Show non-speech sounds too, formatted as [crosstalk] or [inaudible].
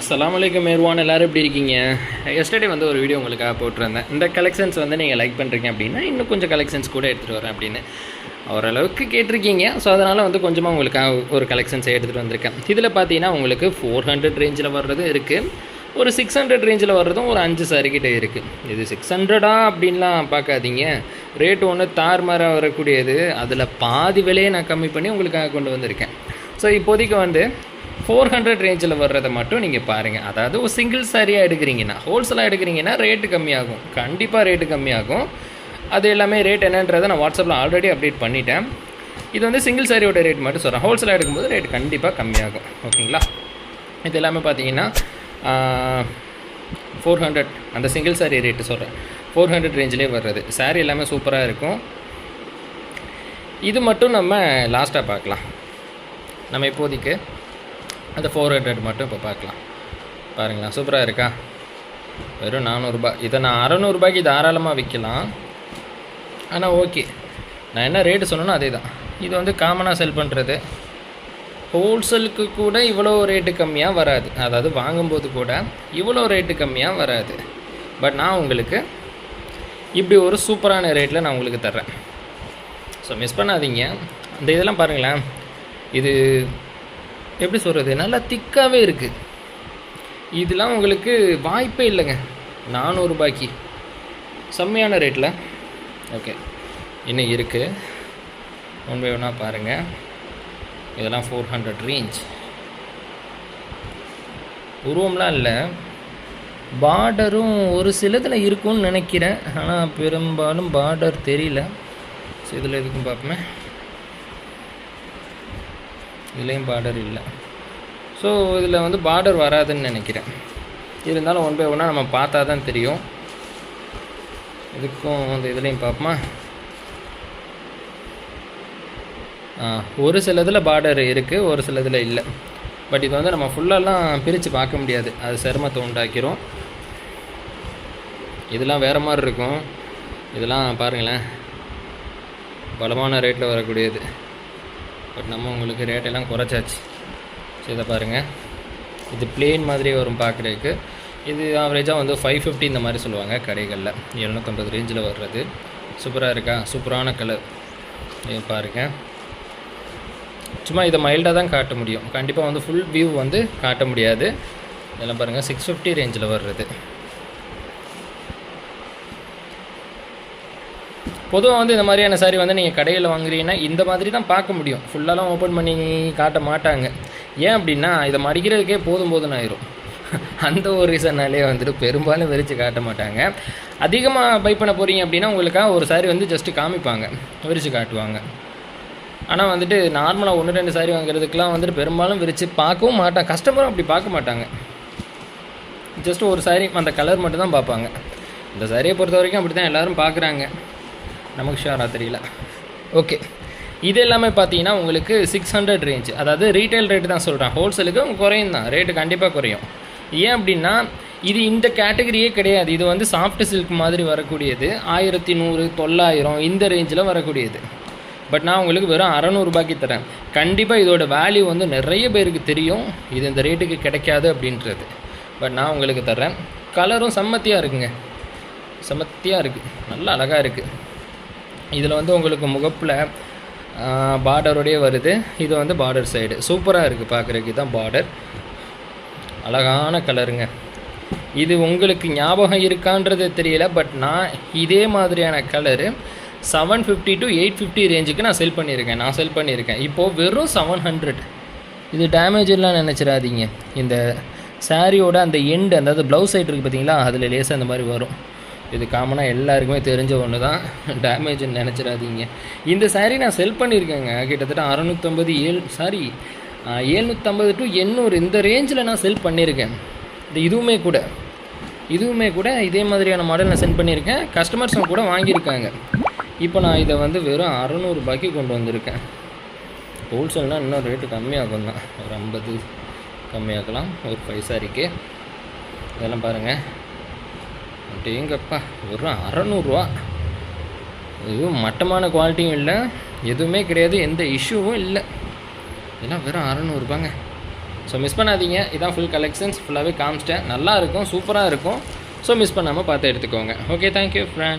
அஸ்லாம் வலைக்கம் மேர்வான் எல்லோரும் எப்படி இருக்கீங்க? எஸ்டர்டே வந்து ஒரு வீடியோ உங்களுக்காக போட்டிருந்தேன். இந்த கலெக்ஷன்ஸ் வந்து நீங்கள் லைக் பண்ணுறீங்க அப்படின்னா இன்னும் கொஞ்சம் கலெக்ஷன்ஸ் கூட எடுத்துகிட்டு வரேன் அப்படின்னு ஓரளவுக்கு கேட்டிருக்கீங்க. ஸோ அதனால் வந்து கொஞ்சமாக உங்களுக்காக ஒரு கலெக்ஷன்ஸ் எடுத்துகிட்டு வந்திருக்கேன். இதில் பார்த்தீங்கன்னா உங்களுக்கு ஃபோர் ஹண்ட்ரட் ரேஞ்சில் வர்றதும் இருக்குது ஒரு சிக்ஸ் ஹண்ட்ரட் ரேஞ்சில் வர்றதும் ஒரு அஞ்சு சாரி இருக்குது இது சிக்ஸ் ஹண்ட்ரடா அப்படின்லாம் பார்க்காதீங்க. ரேட் ஒன்று தார்மாராக வரக்கூடியது. அதில் பாதி விலையை நான் கம்மி பண்ணி உங்களுக்காக கொண்டு வந்திருக்கேன். ஸோ இப்போதைக்கு வந்து ஃபோர் ஹண்ட்ரட் ரேஞ்சில் வர்றதை மட்டும் நீங்கள் பாருங்கள் அதாவது ஒரு சிங்கிள் சாரியாக எடுக்கிறீங்கன்னா ஹோல்சேலாக எடுக்கிறீங்கன்னா ரேட்டு கம்மியாகும். கண்டிப்பாக ரேட்டு கம்மியாகும். அது எல்லாமே ரேட் என்னன்றதை நான் வாட்ஸ்அப்பில் ஆல்ரெடி அப்டேட் பண்ணிட்டேன். இது வந்து சிங்கிள் சாரியோட ரேட் மட்டும் சொல்கிறேன் ஹோல்சேலாக எடுக்கும்போது ரேட் கண்டிப்பாக கம்மியாகும். ஓகேங்களா? இது எல்லாமே பார்த்தீங்கன்னா ஃபோர் ஹண்ட்ரட் அந்த சிங்கிள் சாரி ரேட்டு சொல்கிறேன் ஃபோர் ஹண்ட்ரட் ரேஞ்சிலே வர்றது. சாரி எல்லாமே சூப்பராக இருக்கும். இது மட்டும் நம்ம லாஸ்ட்டாக பார்க்கலாம். நம்ம இப்போதைக்கு அந்த ஃபோர் ஹண்ட்ரட் மட்டும் இப்போ பார்க்கலாம். பாருங்களா சூப்பராக இருக்கா? வெறும் நானூறுரூபா இதை நான் அறநூறுபாய்க்கு தாராளமாக விற்கலாம். ஆனால் ஓகே நான் என்ன ரேட்டு சொன்னேனோ அதே தான் இது வந்து காமனாக செல் பண்ணுறது ஹோல்சேலுக்கு கூட இவ்வளோ ரேட்டு கம்மியாக வராது. அதாவது வாங்கும்போது கூட இவ்வளோ ரேட்டு கம்மியாக வராது. பட் நான் உங்களுக்கு இப்படி ஒரு சூப்பரான ரேட்டில் நான் உங்களுக்கு தர்றேன். ஸோ மிஸ் பண்ணாதீங்க. இந்த இதெல்லாம் பாருங்களேன். இது எப்படி சொல்கிறது நல்லா திக்காகவே இருக்குது இதெல்லாம் உங்களுக்கு வாய்ப்பே இல்லைங்க. நானூறுபாய்க்கு செம்மையான ரேட்டில் ஓகே. இன்னும் இருக்குது ஒன் பை ஒன்னாக பாருங்கள் இதெல்லாம் ஃபோர் ஹண்ட்ரட் ரேஞ்ச் உருவம்லாம் இல்லை. பார்டரும் ஒரு சிலதில் இருக்கும்னு நினைக்கிறேன். ஆனால் பெரும்பாலும் பார்டர் தெரியல. ஸோ இதில் எதுக்கும் பார்ப்போமே. இதுலேயும் பார்டர் இல்லை. ஸோ இதில் வந்து பார்டர் வராதுன்னு நினைக்கிறேன். இருந்தாலும் ஒன் பை ஒன்னாக நம்ம பார்த்தா தான் தெரியும். இதுக்கும் அந்த இதுலேயும் பார்ப்போமா? ஆ, ஒரு சிலதில் பார்டர் இருக்குது ஒரு சிலதில் இல்லை. பட் இது வந்து நம்ம ஃபுல்லெல்லாம் பிரித்து பார்க்க முடியாது. அது சிரமத்தை உண்டாக்கிறோம் இதெல்லாம் வேறு மாதிரி இருக்கும். இதெல்லாம் பாருங்களேன். பலமான ரேட்டில் வரக்கூடியது. பட் நம்ம உங்களுக்கு ரேட்டெல்லாம் குறைச்சாச்சு. சரி இதை பாருங்கள் இது பிளேன் மாதிரி வரும் பார்க்குறதுக்கு இது ஆவரேஜாக வந்து ஃபைவ் ஃபிஃப்டி இந்த மாதிரி சொல்லுவாங்க கடைகளில். எழுநூற்றம்பது ரேஞ்சில் வர்றது. சூப்பராக இருக்கா? சூப்பரான கலர் பாருங்கள் சும்மா இதை மைல்டாக தான் காட்ட முடியும். கண்டிப்பாக வந்து ஃபுல் வியூ வந்து காட்ட முடியாது. இதெல்லாம் பாருங்கள் சிக்ஸ் ஃபிஃப்டி ரேஞ்சில் வர்றது. பொதுவாக வந்து இந்த மாதிரியான சாரி வந்து நீங்கள் கடையில் வாங்குறீங்கன்னா இந்த மாதிரி தான் பார்க்க முடியும். ஃபுல்லாலாம் ஓப்பன் பண்ணி காட்ட மாட்டாங்க. ஏன் அப்படின்னா இதை மடிக்கிறதுக்கே போதும் போதும்னு ஆயிரும். [laughs] அந்த ஒரு ரீசன்னாலே வந்துட்டு பெரும்பாலும் விரித்து காட்ட மாட்டாங்க. அதிகமாக பை பண்ண போகிறீங்க அப்படின்னா உங்களுக்காக ஒரு சாரி வந்து ஜஸ்ட்டு காமிப்பாங்க. விரித்து காட்டுவாங்க. ஆனால் வந்துட்டு நார்மலாக ஒன்று ரெண்டு சாரி வாங்குறதுக்கெலாம் வந்துட்டு பெரும்பாலும் விரித்து பார்க்கவும் மாட்டாங்க. கஸ்டமரும் அப்படி பார்க்க மாட்டாங்க. ஜஸ்ட் ஒரு சாரி அந்த கலர் மட்டும் தான் பார்ப்பாங்க. இந்த சாரியை பொறுத்த வரைக்கும் அப்படி தான் எல்லோரும் பார்க்குறாங்க. நமக்கு ஷுவராக தெரியல. ஓகே இது எல்லாமே பார்த்தீங்கன்னா உங்களுக்கு சிக்ஸ் ஹண்ட்ரட் ரேஞ்ச் அதாவது ரீட்டைல் ரேட்டு தான் சொல்கிறேன் ஹோல்சேலுக்கு குறையும் தான். ரேட்டு கண்டிப்பாக குறையும். ஏன் அப்படின்னா இது இந்த கேட்டகரியே கிடையாது. இது வந்து சாஃப்ட் சில்க் மாதிரி வரக்கூடியது. ஆயிரத்தி நூறு தொள்ளாயிரம் இந்த ரேஞ்சில் வரக்கூடியது. பட் நான் உங்களுக்கு வெறும் அறநூறுபாய்க்கு தரேன். கண்டிப்பாக இதோட வேல்யூ வந்து நிறைய பேருக்கு தெரியும். இது இந்த ரேட்டுக்கு கிடைக்காது அப்படின்றது. பட் நான் உங்களுக்கு தர்றேன். கலரும் செம்மத்தியாக இருக்குங்க. செம்மத்தியாக இருக்குது நல்லா அழகாக இருக்குது இதில் வந்து உங்களுக்கு முகப்பில் பார்டரோடயே வருது. இது வந்து பார்டர் சைடு சூப்பராக இருக்குது பார்க்குறதுக்கு. தான் பார்டர் அழகான கலருங்க இது உங்களுக்கு ஞாபகம் இருக்கான்றது தெரியல பட் நான் இதே மாதிரியான colour seven fifty to eight fifty ரேஞ்சுக்கு நான் செல் பண்ணியிருக்கேன். நான் செல் பண்ணியிருக்கேன். இப்போது வெறும் செவன் ஹண்ட்ரட் இது டேமேஜ் எல்லாம் நினச்சிடாதீங்க. இந்த சாரியோட அந்த எண்டு அதாவது ப்ளவுஸ் சைடு இருக்குது பார்த்தீங்களா? அதில் லேசாக அந்த மாதிரி வரும். இது காமனாக எல்லாருக்குமே தெரிஞ்ச ஒன்று தான் டேமேஜ்னு நினச்சிடாதீங்க. இந்த சாரீ நான் செல் பண்ணியிருக்கேங்க. கிட்டத்தட்ட அறநூற்றம்பது ஏழு சாரி ஏழ்நூற்றம்பது டு எண்ணூறு இந்த ரேஞ்சில் நான் செல் பண்ணியிருக்கேன். இது இதுவுமே கூட. இதுவுமே கூட இதே மாதிரியான மாடல் நான் சென்ட் பண்ணியிருக்கேன். கஸ்டமர்ஸும் கூட வாங்கியிருக்காங்க. இப்போ நான் இதை வந்து வெறும் அறநூறுபாய்க்கு கொண்டு வந்திருக்கேன். ஹோல்சேல்னால் இன்னும் ரேட்டு கம்மியாகும் தான். ஒரு ஐம்பது கம்மியாக்கலாம். ஒரு ஃபைவ் சாரிக்கு இதெல்லாம் பாருங்கள் அப்படிங்கப்பா வெறும் அறநூறுவா. எதுவும் மட்டமான குவாலிட்டியும் இல்லை. எதுவுமே கிடையாது எந்த இஷ்யூவும் இல்லை. இதெல்லாம் வெறும் அறநூறுபாங்க. ஸோ மிஸ் பண்ணாதீங்க. இதான் ஃபுல் கலெக்ஷன்ஸ் ஃபுல்லாகவே காமிச்சிட்டேன். நல்லா இருக்கும் சூப்பராக இருக்கும். ஸோ மிஸ் பண்ணாமல் பார்த்து எடுத்துக்கோங்க. Okay thank you friend